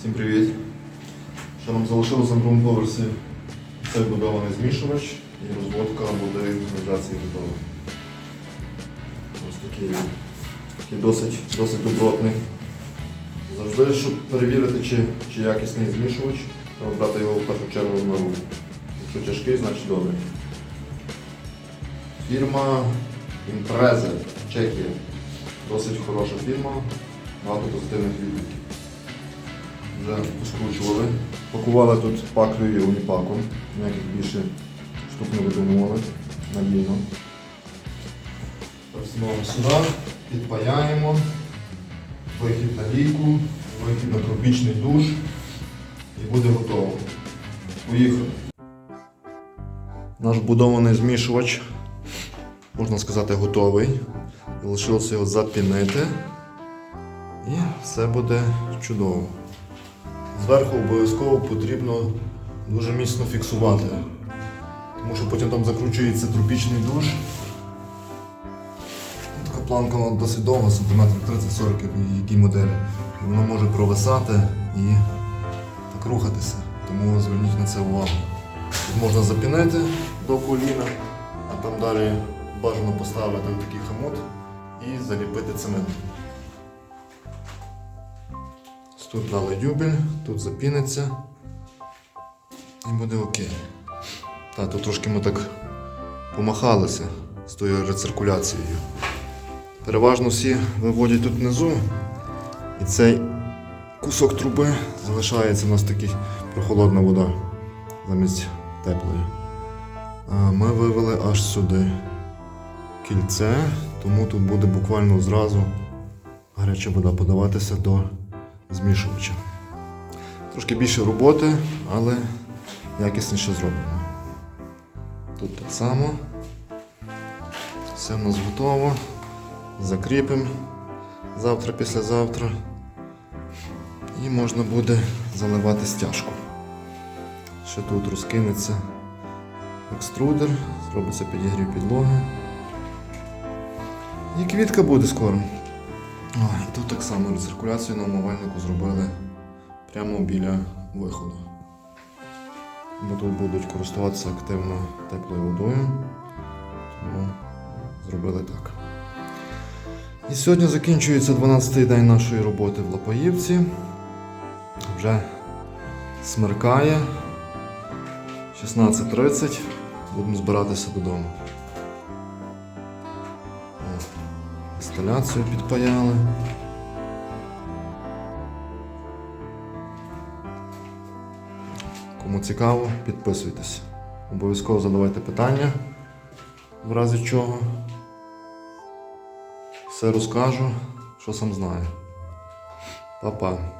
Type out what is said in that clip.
Всім привіт! Що нам залишилося на другому поверсі? Це будований змішувач і розводка води каналізації готова. Ось такий, такий досить, досить добротний. Завжди, щоб перевірити, чи, чи якісний змішувач, треба брати його в першу чергу на руку. Якщо тяжкий, значить добрий. Фірма Impreza, Чехія. Досить хороша фірма, багато позитивних відгуків. Вже скручували. Пакували тут паклею уніпаком. Ніяких більше штук не видумували. Надійно. Знову сюди, підпаяємо. Вихід на лійку, вихід на тропічний душ і буде готово. Поїхали. Наш будований змішувач, можна сказати, готовий. Лишилося його запінити. І все буде чудово. Зверху обов'язково потрібно дуже міцно фіксувати, тому що потім там закручується тропічний душ. Така планка вона досить довга, сантиметрів 30-40, як- якій моделі. І воно може провисати і так рухатися. Тому зверніть на це увагу. Тут можна запінити до коліна, а там далі бажано поставити такий хамут і заліпити цементом. Тут дали дюбель, тут запіниться і буде окей. Та, тут трошки ми так помахалися з тою рециркуляцією. Переважно всі виводять тут внизу, і цей кусок труби залишається у нас такий прохолодна вода замість теплої. А ми вивели аж сюди кільце, тому тут буде буквально зразу гаряча вода подаватися до змішувача. Трошки більше роботи, але якісніше зроблено. Тут так само. Все в нас готово. Закріпимо завтра, післязавтра. І можна буде заливати стяжку. Ще тут розкинеться екструдер, зробиться підігрів підлоги. І квітка буде скоро. І тут так само рециркуляцію на умивальнику зробили прямо біля виходу. Бо тут будуть користуватися активно теплою водою. Тому зробили так. І сьогодні закінчується 12-й день нашої роботи в Лапаївці. Вже смеркає. 16.30. Будемо збиратися додому. Інсталяцію підпаяли. Кому цікаво, підписуйтесь. Обов'язково задавайте питання, в разі чого. Все розкажу, що сам знаю. Па-па.